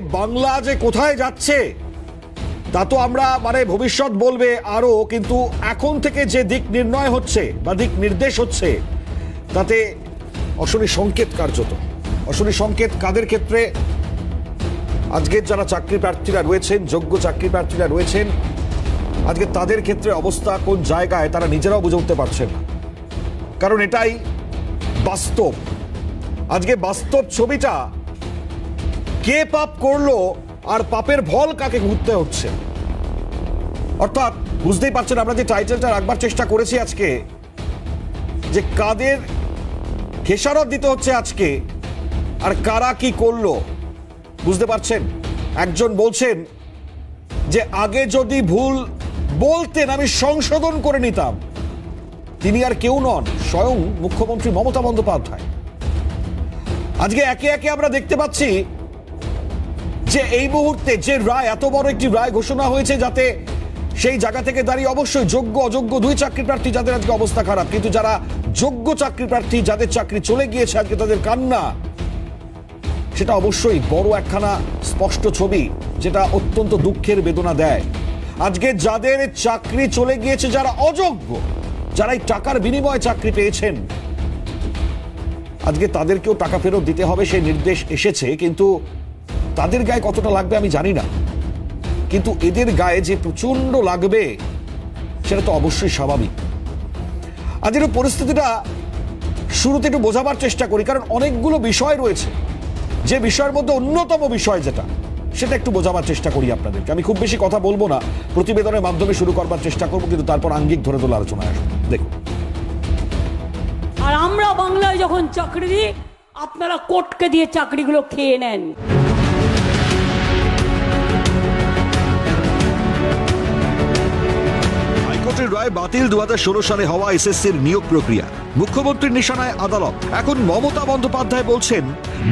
বাংলা যে কোথায় যাচ্ছে, তা তো আমরা মানে ভবিষ্যৎ বলবে আরও কিন্তু এখন থেকে যে দিক নির্ণয় হচ্ছে বা দিক নির্দেশ হচ্ছে, তাতে অশনি সংকেত কার্যত। অশনি সংকেত কাদের ক্ষেত্রে? আজকের যারা চাকরি প্রার্থীরা রয়েছেন, যোগ্য চাকরি প্রার্থীরা রয়েছেন, আজকে তাদের ক্ষেত্রে অবস্থা কোন জায়গায়, তারা নিজেরাও বুঝে উঠতে পারছেন না। কারণ এটাই বাস্তব। আজকে বাস্তব ছবিটা কে পাপ করল আর পাপের ভল কাকে ঘুরতে হচ্ছে? অর্থাৎ বুঝতেই পারছেন আমরা যে টাইটেলটা রাখবার চেষ্টা করেছি আজকে, যে কাদের খেসারত দিতে হচ্ছে আজকে আর কারা কি করল, বুঝতে পারছেন? একজন বলছেন যে, আগে যদি ভুল বলতেন, আমি সংশোধন করে নিতাম। তিনি আর কেউ নন, স্বয়ং মুখ্যমন্ত্রী মমতা বন্দ্যোপাধ্যায়। আজকে একে একে আমরা দেখতে পাচ্ছি যে এই মুহূর্তে যে রায়, এত বড় একটি রায় ঘোষণা হয়েছে যাতে সেই জায়গা থেকে দাঁড়িয়ে অবশ্যই যোগ্য, অযোগ্য দুই চাকরি প্রার্থী যাদের আজকে অবস্থা খারাপ। কিন্তু যারা যোগ্য চাকরি প্রার্থী, যাদের চাকরি চলে গিয়েছে আজকে তাদের কান্না, সেটা অবশ্যই বড় একখানা স্পষ্ট ছবি, যেটা অত্যন্ত দুঃখের বেদনা দেয়। আজকে যাদের চাকরি চলে গিয়েছে, যারা অযোগ্য, যারা এই টাকার বিনিময়ে চাকরি পেয়েছেন, আজকে তাদেরকেও টাকা ফেরত দিতে হবে, সেই নির্দেশ এসেছে। কিন্তু তাদের গায়ে কতটা লাগবে আমি জানি না। কিন্তু এদের গায়ে যে প্রচণ্ড লাগবে, সেটা তো অবশ্যই স্বাভাবিক। আজকের এই পরিস্থিতিটা শুরুতে একটু বোঝাবার চেষ্টা করি, কারণ অনেকগুলো বিষয় রয়েছে। যে বিষয়ের মধ্যে অন্যতম বিষয় যেটা, সেটা একটু বোঝাবার চেষ্টা করি আপনাদেরকে। আমি খুব বেশি কথা বলব না, প্রতিবেদনের মাধ্যমে শুরু করবার চেষ্টা করব, কিন্তু তারপর আঙ্গিক ধরে তোলা আলোচনা আসব। দেখুন। আর আমরা বাংলায় যখন চাকরি দিই, আপনারা কোর্টকে দিয়ে চাকরিগুলো খেয়ে নেন। হাইকোর্টের রায় বাতিল দু হাজার ষোলো সালে হওয়া এসএসসির নিয়োগ প্রক্রিয়া। মুখ্যমন্ত্রীর নিশানায় আদালত। এখন মমতা বন্দ্যোপাধ্যায় বলছেন,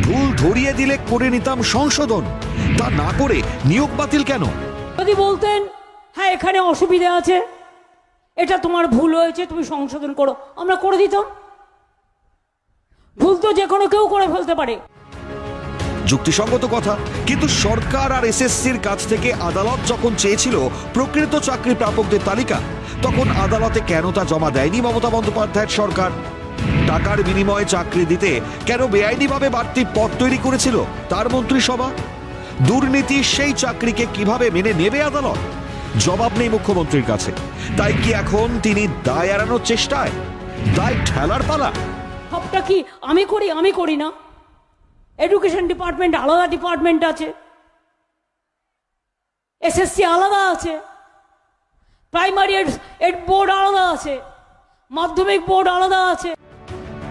ভুল ধরিয়ে দিলে করে নিতাম সংশোধন। তা না করে নিয়োগ বাতিল কেন? যদি বলতেন হ্যাঁ এখানে অসুবিধা আছে। এটা তোমার ভুল হয়েছে, তুমি সংশোধন করো। আমরা করে দিতাম। ভুল তো যে কোনো কেউ করে ফেলতে পারে। যুক্তিসঙ্গত কথা, কিন্তু সরকার আর এসএসসির কাছ থেকে আদালত যখন চেয়েছিল প্রকৃত চাকরি প্রাপকদের তালিকা, তখন আদালতে কেন তা জমা দেয়নি মমতা বন্দ্যোপাধ্যায়ের সরকার? টাকার বিনিময়ে চাকরি দিতে কেন বেআইনিভাবে বাড়তি পথ তৈরি করেছিল তার মন্ত্রিসভা? দুর্নীতি সেই চাকরিকে কীভাবে মেনে নেবে আদালত? জবাব নেই মুখ্যমন্ত্রীর কাছে। তাই কি এখন তিনি দায় এড়ানোর চেষ্টায়? দায় ঠেলার পালা। সবটা কি আমি করি আমি করি না? এডুকেশন ডিপার্টমেন্ট আলাদা ডিপার্টমেন্ট আছে। এসএসসি আলাদা আছে। প্রাইমারি বোর্ড আলাদা আছে। মাধ্যমিক বোর্ড আলাদা আছে।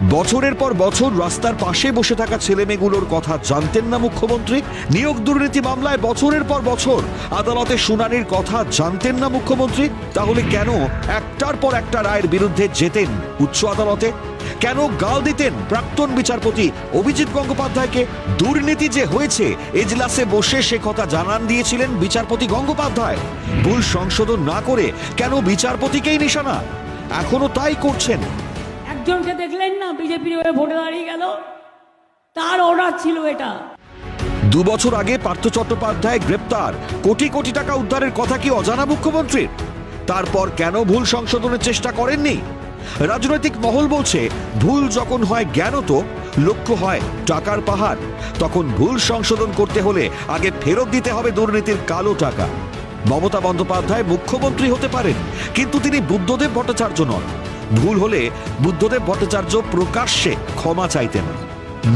বছরের পর বছর রাস্তার পাশে বসে থাকা ছেলেমেয়েগুলোর কথা জানতেন না মুখ্যমন্ত্রী। নিয়োগ দুর্নীতি মামলায় বছরের পর বছর আদালতে শুনানির কথা জানতেন না মুখ্যমন্ত্রী। তাহলে কেন একটার পর একটা রায়ের বিরুদ্ধে যেতেন উচ্চ আদালতে? কেন গাল দিতেন প্রাক্তন বিচারপতি অভিজিৎ গঙ্গোপাধ্যায়কে? দুর্নীতি যে হয়েছে, এজলাসে বসে সে কথা জানান দিয়েছিলেন বিচারপতি গঙ্গোপাধ্যায়। ভুল সংশোধন না করে কেন বিচারপতিকেই নিশানা? এখনও তাই করছেন একজনকে দেখলেন না, বিজেপির হয়ে ভোটে দাঁড়িয়ে গেল। তার অর্ডার ছিল এটা। দু বছর আগে পার্থ চট্টোপাধ্যায় গ্রেপ্তার। কোটি কোটি টাকা উদ্ধারের কথা কি অজানা মুখ্যমন্ত্রীর? তারপর কেন ভুল সংশোধনের চেষ্টা করেননি? রাজনৈতিক মহল বলছে, ভুল যখন হয় জ্ঞানত লক্ষ্য হয় টাকার পাহাড়। তখন ভুল সংশোধন করতে হলে আগে ফেরত দিতে হবে দুর্নীতির কালো টাকা। মমতা বন্দ্যোপাধ্যায় মুখ্যমন্ত্রী হতে পারেন, কিন্তু তিনি বুদ্ধদেব ভট্টাচার্য নন। ভুল হলে বুদ্ধদেব ভট্টাচার্য প্রকাশ্যে ক্ষমা চাইতেন।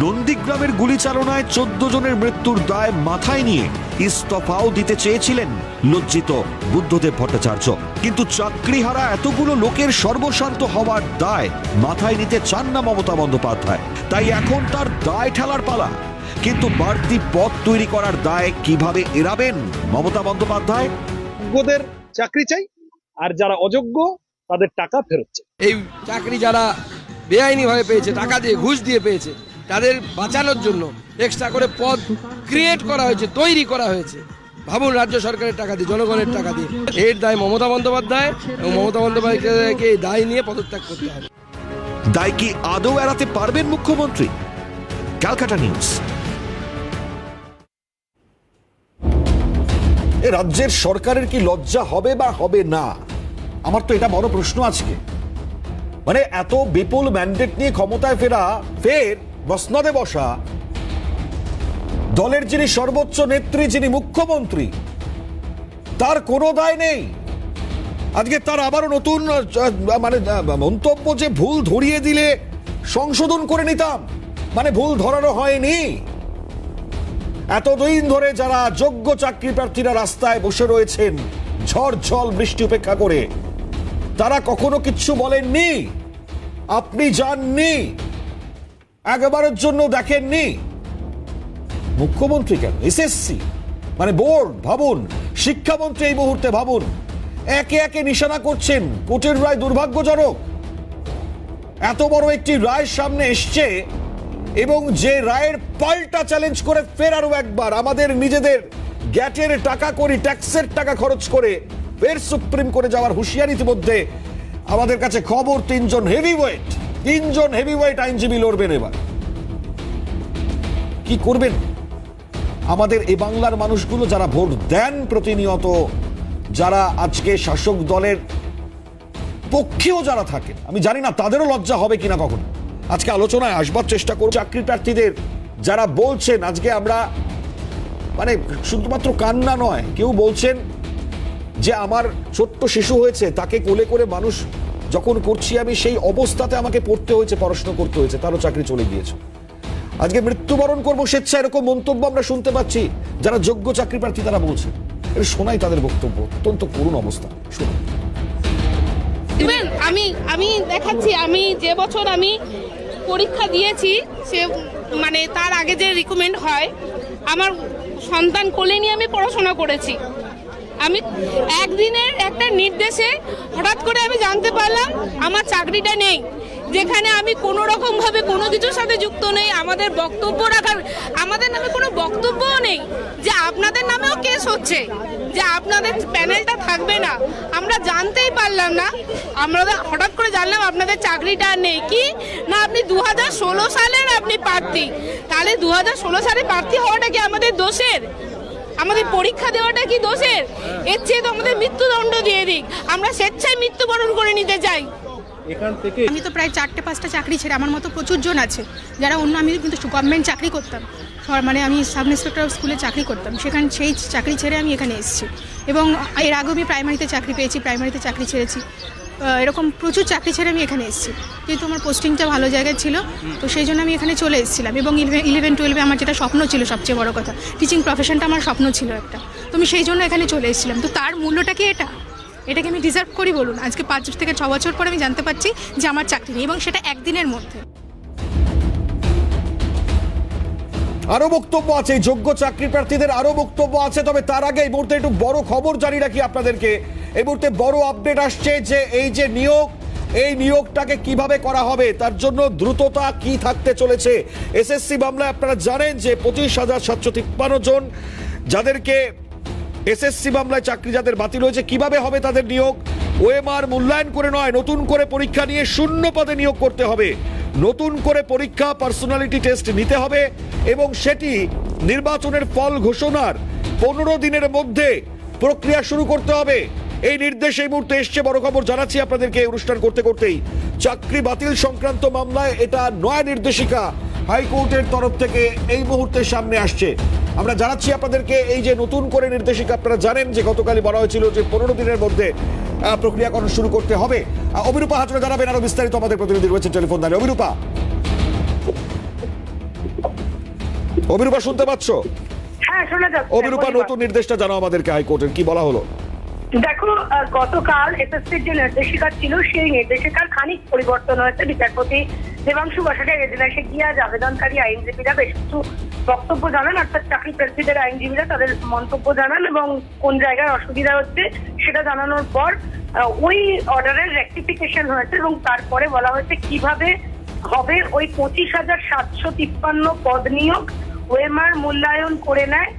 নন্দীগ্রামের গুলিচালনায় চোদ্দ জনের মৃত্যুর দায় মাথায় নিয়ে ইস্তফাও দিতে চেয়েছিলেন লজ্জিত বুদ্ধদেব ভট্টাচার্য। কিন্তু চাকরিহারা এতগুলো লোকের সর্বশান্ত হওয়ার দায় মাথায় নিতে চান না মমতা বন্দ্যোপাধ্যায়। তাই এখন তার দায় ঠেলার পালা। কিন্তু বাড়তি পথ তৈরি করার দায় কীভাবে এড়াবেন মমতা বন্দ্যোপাধ্যায়? চাকরি চাই, আর যারা অযোগ্য তাদের টাকা ফেরত চাই। এই চাকরি যারা বেআইনিভাবে পেয়েছে টাকা দিয়ে ঘুষ দিয়ে পেয়েছে তাদের বাঁচানোর জন্য এক্সট্রা করে পদ ক্রিয়েট করা হয়েছে তৈরি করা হয়েছে। ভাবুন রাজ্য সরকারের টাকা দিয়ে জনগণের টাকা দিয়ে। এর দায় মমতা বন্দ্যোপাধ্যায় এবং মমতা বন্দ্যোপাধ্যায়কে এই দায় নিয়ে পদত্যাগ করতে হবে। দায় কি আদৌ এড়াতে পারবেন মুখ্যমন্ত্রী? ক্যালকাটা নিউজ। রাজ্যের সরকারের কি লজ্জা হবে বা হবে না? আমার তো এটা বড় প্রশ্ন আজকে। মানে এত বিপুল ম্যান্ডেট নিয়ে ক্ষমতায় ফেরা, ফের বসনদে বসা। দলের যিনি সর্বোচ্চ নেত্রী, যিনি মুখ্যমন্ত্রী, তার কোনো দায় নেই। আজকে তার আবারও নতুন মানে মন্তব্য যে ভুল ধরিয়ে দিলে সংশোধন করে নিতাম। মানে ভুল ধরানো হয়নি। এতদিন ধরে যারা যোগ্য চাকরি প্রার্থীরা রাস্তায় বসে রয়েছেন ঝড় ঝল বৃষ্টি উপেক্ষা করে তারা কখনো কিচ্ছু বলেননি। আপনি যাননি। একবারের জন্য দেখেননি। মুখ্যমন্ত্রী কেন? এসএসসি মানে বোর্ড, ভাবুন। শিক্ষামন্ত্রী এই মুহূর্তে ভাবুন। একে একে নিশানা করছেন। কোর্টের রায় দুর্ভাগ্যজনক। এত বড় একটি রায় সামনে এসছে এবং যে রায়ের পাল্টা চ্যালেঞ্জ করে ফের আরও একবার। আমাদের নিজেদের গ্যাটের টাকা করি ট্যাক্সের টাকা খরচ করে ফের সুপ্রিম করে যাওয়ার হুঁশিয়ারি ইতিমধ্যে। আমাদের কাছে খবর, তিনজন হেভি ওয়েট তিনজন হেভি ওয়েট আইনজীবী লড়বেন এবার। কি করবেন? আমাদের এ বাংলার মানুষগুলো যারা ভোট দেন প্রতিনিয়ত, যারা আজকে শাসক দলের পক্ষেও যারা থাকেন আমি জানি না তাদেরও লজ্জা হবে কিনা কখনো। আজকে আলোচনায় আসবার চেষ্টা করব, চাকরি প্রার্থীদের যারা বলছেন, আজকে আমরা মানে শুধুমাত্র কান্না নয়, কেউ বলছেন যে আমার ছোট্ট শিশু হয়েছে, তাকে কোলে করে মানুষ যখন করছি আমি, সেই অবস্থাতে আমাকে পড়তে হয়েছে, পড়াশোনা করতে হয়েছে, তারও চাকরি চলে গিয়েছে। আজকে মৃত্যুবরণ করব স্বেচ্ছা এরকম মন্তব্য আমরা শুনতে পাচ্ছি, যারা যোগ্য চাকরি প্রার্থী তারা বলছে। এটা শোনাই তাদের বক্তব্য, অত্যন্ত করুণ অবস্থা শুনুন আমি আমি দেখাচ্ছি, আমি যে বছর আমি পরীক্ষা দিয়েছি, সে মানে তার আগে যে রিকমেন্ড হয়, আমার সন্তান কোলে নিয়ে আমি পড়াশোনা করেছি। আমি একদিনের একটা নির্দেশে হঠাৎ করে আমি জানতে পারলাম আমার চাকরিটা নেই, যেখানে আমি কোনো রকমভাবে কোনো কিছুর সাথে যুক্ত নেই, আমাদের বক্তব্য রাখার, আমাদের নামে কোনো বক্তব্যও নেই যে আপনাদের নামেও কেস হচ্ছে, যে আপনাদের প্যানেলটা থাকবে না। আমরা জানতেই পারলাম না, আমরা হঠাৎ করে জানলাম আপনাদের চাকরিটা আর নেই। কি? না, আপনি দু হাজার ষোলো সালের আপনি প্রার্থী। তাহলে দু হাজার ষোলো সালে প্রার্থী হওয়াটা কি আমাদের দোষের? আমাদের পরীক্ষা দেওয়াটা কি দোষের? এর চেয়ে তো আমাদের মৃত্যুদণ্ড দিয়ে দিক। আমরা স্বেচ্ছায় মৃত্যুবরণ করে নিতে চাই। এখান থেকে আমি তো প্রায় চারটে পাঁচটা চাকরি ছেড়ে আমার মতো প্রচুর জন আছে। যারা অন্য আমি কিন্তু গভর্নমেন্ট চাকরি করতাম। মানে আমি সাব ইন্সপেক্টর অফ স্কুলে চাকরি করতাম। সেখানে সেই চাকরি ছেড়ে আমি এখানে এসেছি। এবং এর আগেও আমি প্রাইমারিতে চাকরি পেয়েছি প্রাইমারিতে চাকরি ছেড়েছি। এরকম প্রচুর চাকরি ছেড়ে আমি এখানে এসেছি। যেহেতু আমার পোস্টিংটা ভালো জায়গায় ছিল, তো সেই জন্য আমি এখানে চলে এসেছিলাম। এবং ইলেভেন টুয়েলভে আমার যেটা স্বপ্ন ছিল সবচেয়ে বড় কথা টিচিং প্রফেশনটা আমার স্বপ্ন ছিল একটা। তো আমি সেই জন্য এখানে চলে এসেছিলাম। তো তার মূল্যটা কি এটা? এটাকে আমি ডিজার্ভ করি বলুন। আজকে পাঁচ থেকে ছ বছর পর আমি জানতে পারছি যে আমার চাকরি নেই এবং সেটা একদিনের মধ্যে। আরও বক্তব্য আছে যোগ্য চাকরি প্রার্থীদের আরও বক্তব্য আছে, তবে তার আগে এই মুহূর্তে একটু বড় খবর জানি রাখি আপনাদেরকে। এই মুহূর্তে বড় আপডেট আসছে যে এই যে নিয়োগ, এই নিয়োগটাকে কীভাবে করা হবে, তার জন্য দ্রুততা কি থাকতে চলেছে? এসএসসি মামলায় আপনারা জানেন যে পঁচিশ হাজার সাতশো তিপ্পান্ন জন যাদেরকে এসএসসি মামলায় চাকরি যাদের বাতিল হয়েছে, কীভাবে হবে তাদের নিয়োগ? ওএমআর মূল্যায়ন করে নয়, নতুন করে পরীক্ষা নিয়ে শূন্য পদে নিয়োগ করতে হবে। নতুন করে পরীক্ষা পার্সোনালিটি টেস্ট নিতে হবে এবং সেটি নির্বাচনের ফল ঘোষণার পনেরো দিনের মধ্যে প্রক্রিয়া শুরু করতে হবে। এই নির্দেশ এই মুহূর্তে এসছে বড় খবর জানাচ্ছি আপনাদেরকে অনুষ্ঠান করতে করতেই। চাকরি বাতিল সংক্রান্ত মামলায় এটা নয়া নির্দেশিকা হাইকোর্টের তরফ থেকে এই মুহূর্তে সামনে আসছে। আমরা জানাচ্ছি আপনাদেরকে এই যে নতুন করে নির্দেশিকা, আপনারা জানেন যে গতকালই বলা হয়েছিল যে পনেরো দিনের মধ্যে প্রক্রিয়াকরণ শুরু করতে হবে। অবিরূপা হাজরা জানাবেন আরও বিস্তারিত। আমাদের প্রতিনিধি রয়েছে টেলিফোন দাঁড়িয়ে অবিরূপা অবিরূপা শুনতে পাচ্ছ? হ্যাঁ অবিরূপা নতুন নির্দেশটা জানাও আমাদেরকে হাইকোর্টের। কি বলা হলো? দেখো গতকাল এসএসসির যে নির্দেশিকা ছিল, সেই নির্দেশিকার খানিক পরিবর্তন হয়েছে। বিচারপতি দেবাংশু বসাকের এজলাসে গিয়ে আজ আবেদনকারী আইনজীবীরা বেশ কিছু বক্তব্য জানান, অর্থাৎ চাকরি প্রার্থীদের আইনজীবীরা তাদের মন্তব্য জানান এবং কোন জায়গায় অসুবিধা হচ্ছে সেটা জানানোর পর ওই অর্ডারের রেকটিফিকেশন হয়েছে এবং তারপরে বলা হয়েছে কীভাবে হবে ওই পঁচিশ হাজার সাতশো তিপ্পান্ন পদ নিয়োগ, ওএমআর মূল্যায়ন করে নেয়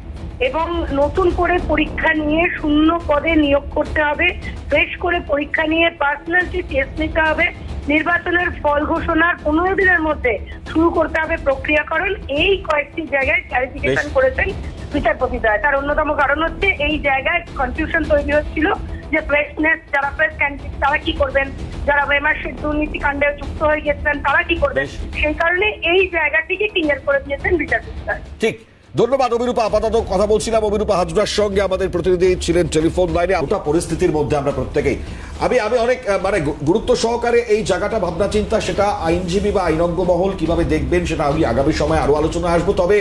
এবং নতুন করে পরীক্ষা নিয়ে শূন্য পদে নিয়োগ করতে হবে। ফ্রেশ করে পরীক্ষা নিয়ে পার্সোনালিটি টেস্ট নিতে হবে। নির্বাচনের ফল ঘোষণার পনেরো দিনের মধ্যে শুরু করতে হবে প্রক্রিয়াকরণ। এই কয়েকটি জায়গায় ক্লারিফিকেশন করেছেন বিচারপতি তার অন্যতম কারণ হচ্ছে এই জায়গায় কনফিউশন তৈরি হচ্ছিল যে প্রেসনেস যারা প্রেস ক্যান্ডিডেট তারা কি করবেন? যারা ওয়েমার্সের দুর্নীতি কাণ্ডে যুক্ত হয়ে গেছিলেন তারা কি করবেন? সেই কারণে এই জায়গাটিকে ক্লিয়ার করে দিয়েছেন বিচারপতি ঠিক। ধন্যবাদ অবিরূপা আপাতত কথা বলছিলাম অবিরূপা হাজরার সঙ্গে। আমাদের প্রতিনিধি ছিলেন টেলিফোন লাইনে। ওটা পরিস্থিতির মধ্যে আমরা প্রত্যেকেই। আমি আমি অনেক মানে গুরুত্ব সহকারে এই জায়গাটা ভাবনা চিন্তা সেটা আইনজীবী বা আইনজ্ঞ মহল কীভাবে দেখবেন, সেটা আমি আগামী সময় আরও আলোচনা আসব। তবে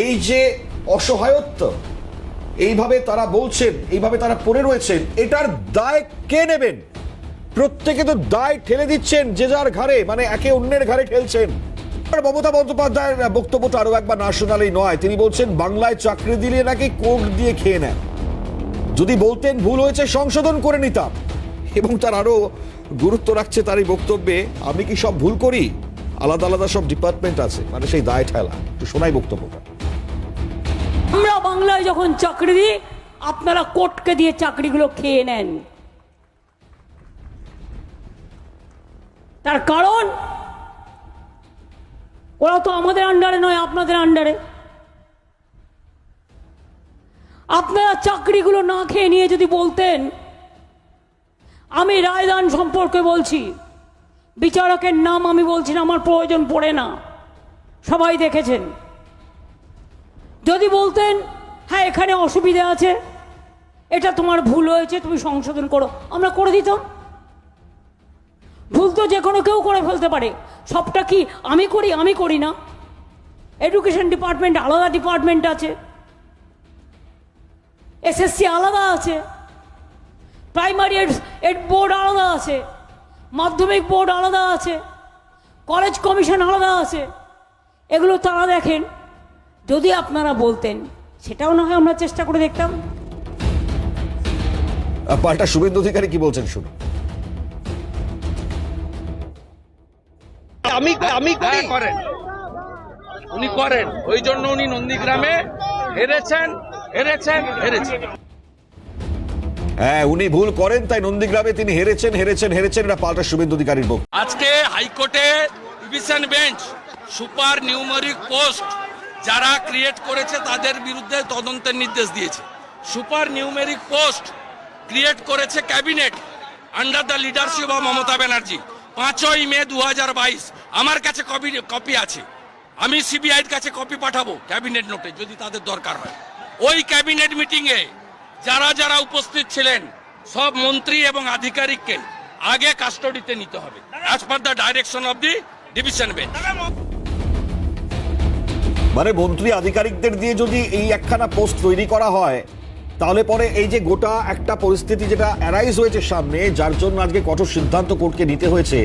এই যে অসহায়ত্ব, এইভাবে তারা বলছেন, এইভাবে তারা পড়ে রয়েছেন, এটার দায় কে নেবেন? প্রত্যেকে তো দায় ঠেলে দিচ্ছেন, যে যার ঘাড়ে মানে একে অন্যের ঘাড়ে ঠেলছেন। মমতা বন্দ্যোপাধ্যায়ের বক্তব্যটা আরও একবার ন্যাশনালি নয়। তিনি বলছেন, বাংলায় চাকরি দিলে নাকি কোর্ট দিয়ে খেয়ে নেন যদি বলতেন ভুল হয়েছে, সংশোধন করে নিতাম। এবং তার আরও গুরুত্ব রাখছে তার এই বক্তব্যে, আমি কি সব ভুল করি? আলাদা আলাদা সব ডিপার্টমেন্ট আছে মানে সেই দায় ঠেলা। একটু শোনাই বক্তব্যটা। আমরা বাংলায় যখন চাকরি দিই, আপনারা কোর্টকে দিয়ে চাকরিগুলো খেয়ে নেন। তার কারণ ওরা তো আমাদের আন্ডারে নয়, আপনাদের আন্ডারে আপনারা চাকরিগুলো না খেয়ে নিয়ে যদি বলতেন, আমি রায়দান সম্পর্কে বলছি। বিচারকের নাম আমি বলছি না, আমার প্রয়োজন পড়ে না। সবাই দেখেছেন। যদি বলতেন হ্যাঁ এখানে অসুবিধা আছে, এটা তোমার ভুল হয়েছে, তুমি সংশোধন করো। আমরা করে দিতাম। ভুল তো যে কোনো কেউ করে ফেলতে পারে। সবটা কি আমি করি আমি করি না? এডুকেশন ডিপার্টমেন্ট আলাদা ডিপার্টমেন্ট আছে। এসএসসি আলাদা আছে। প্রাইমারি এড বোর্ড আলাদা আছে। মাধ্যমিক বোর্ড আলাদা আছে। কলেজ কমিশন আলাদা আছে। এগুলো তারা দেখেন। যদি আপনারা বলতেন, সেটাও না হয় আমরা চেষ্টা করে দেখতাম। পাল্টা শুভেন্দু অধিকারী কি বলছেন শুনুন। আমি আমি হ্যাঁ করেন। উনি করেন। ওই জন্য উনি নন্দীগ্রামে হেরেছেন হেরেছেন হেরেছেন। হ্যাঁ উনি ভুল করেন তাই নন্দীগ্রামে তিনি হেরেছেন হেরেছেন হেরেছেন। এটা পাল্টা শুভেন্দু অধিকারীর বক্তব্য। আজকে হাইকোর্টে division bench super numeric post যারা ক্রিয়েট করেছে তাদের বিরুদ্ধে তদন্তের নির্দেশ দিয়েছে। সুপার নিউমেরিক পোস্ট ক্রিয়েট করেছে cabinet under the leadership of Mamata Banerjee পাঁচই মে দু হাজার বাইশ। আমার কাছে কপি কপি আছে। আমি সিবিআইয়ের কাছে কপি পাঠাবো ক্যাবিনেট নোটে, যদি তাদের দরকার হয়। ওই ক্যাবিনেট মিটিংয়ে যারা যারা উপস্থিত ছিলেন, সব মন্ত্রী এবং আধিকারিককে আগে কাস্টডিতে নিতে হবে। As per the direction of the division bench মানে মন্ত্রী, আধিকারিকদের দিয়ে যদি এই একখানা পোস্ট তৈরি করা হয়, তাহলে পরে এই যে গোটা একটা পরিস্থিতি যেটা অ্যারাইজ হয়েছে সামনে, যার জন্য আজকে কঠোর সিদ্ধান্ত কোর্টকে নিতে হয়েছে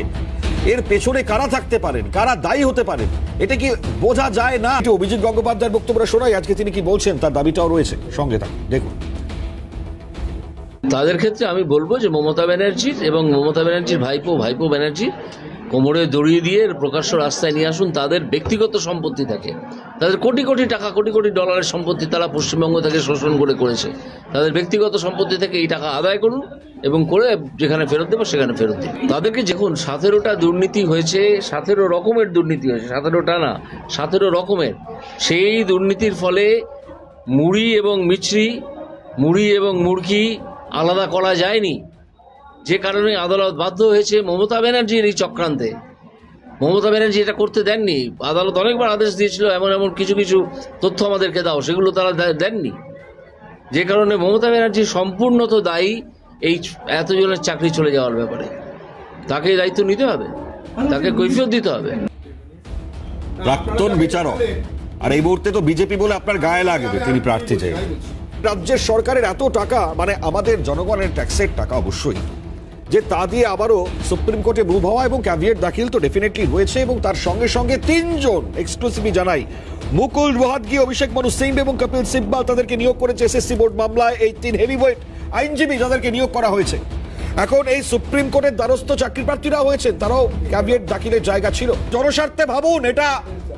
এর পেছনে কারা থাকতে পারেন? কারা দায়ী হতে পারেন? এটা কি বোঝা যায় না? অভিজিৎ গঙ্গোপাধ্যায়ের বক্তব্যটা শোনাই। আজকে তিনি কি বলছেন? তার দাবিটাও রয়েছে। সঙ্গে থাকুন। দেখুন। তাদের ক্ষেত্রে আমি বলব যে মমতা ব্যানার্জির এবং মমতা ব্যানার্জির ভাইপো ভাইপো ব্যানার্জি কোমরে দড়িয়ে দিয়ে প্রকাশ্য রাস্তায় নিয়ে আসুন। তাদের ব্যক্তিগত সম্পত্তি থাকে। তাদের কোটি কোটি টাকা, কোটি কোটি ডলারের সম্পত্তি তারা পশ্চিমবঙ্গ থেকে শোষণ করে করেছে। তাদের ব্যক্তিগত সম্পত্তি থেকে এই টাকা আদায় করুন। এবং করে যেখানে ফেরত দেবো, সেখানে ফেরত দিন তাদেরকে যখন সতেরোটা দুর্নীতি হয়েছে, সতেরো রকমের দুর্নীতি হয়েছে, সতেরোটা না, সতেরো রকমের। সেই দুর্নীতির ফলে মুড়ি এবং মিছরি, মুড়ি এবং মুরগি আলাদা করা যায়নি। যে কারণে আদালত বাধ্য হয়েছে মমতা ব্যানার্জির এই চক্রান্তে। মমতা ব্যানার্জি এটা করতে দেননি। আদালত অনেকবার আদেশ দিয়েছিল, এমন এমন কিছু কিছু তথ্য আমাদেরকে দাও, সেগুলো তারা দেননি। যে কারণে মমতা ব্যানার্জি সম্পূর্ণ তো দায়ী এই এতজনের চাকরি চলে যাওয়ার ব্যাপারে। তাকে দায়িত্ব নিতে হবে? তাকে কৈফিয়ত দিতে হবে? প্রাক্তন বিচারক। আর এই মুহূর্তে তো বিজেপি বলে আপনার গায়ে লাগবে তিনি প্রার্থী চাই রাজ্যের সরকারের এত টাকা মানে আমাদের জনগণের ট্যাক্সের টাকা অবশ্যই। যে তা দিয়ে আবারও সুপ্রিম কোর্টে মুভ হওয়া এবং ক্যাভিয়েট দাখিল তো ডেফিনেটলি হয়েছে এবং তার সঙ্গে সঙ্গে তিনজন এক্সক্লুসিভলি জানাই। মুকুল রোহাতগি অভিষেক মানু সিং এবং কপিল সিব্বাল তাদেরকে নিয়োগ করেছে এসএসসি বোর্ড মামলায়। এই তিন হেভিওয়েট আইনজীবী যাদেরকে নিয়োগ করা হয়েছে। এখন এই সুপ্রিম কোর্টের দ্বারস্থ চাকরি প্রার্থীরা হয়েছে, তারাও ক্যাবিনেট দাখিলের জায়গা ছিল। জনস্বার্থে ভাবুন, এটা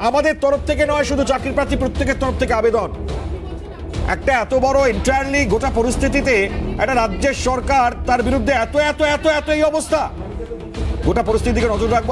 আমাদের তরফ থেকে নয়, শুধু চাকরি প্রার্থী প্রত্যেকের তরফ থেকে আবেদন। একটা এত বড় এন্টায়ারলি গোটা পরিস্থিতিতে একটা রাজ্যের সরকার তার বিরুদ্ধে এত এত এত এত এই অবস্থা। গোটা পরিস্থিতিকে নজর রাখব।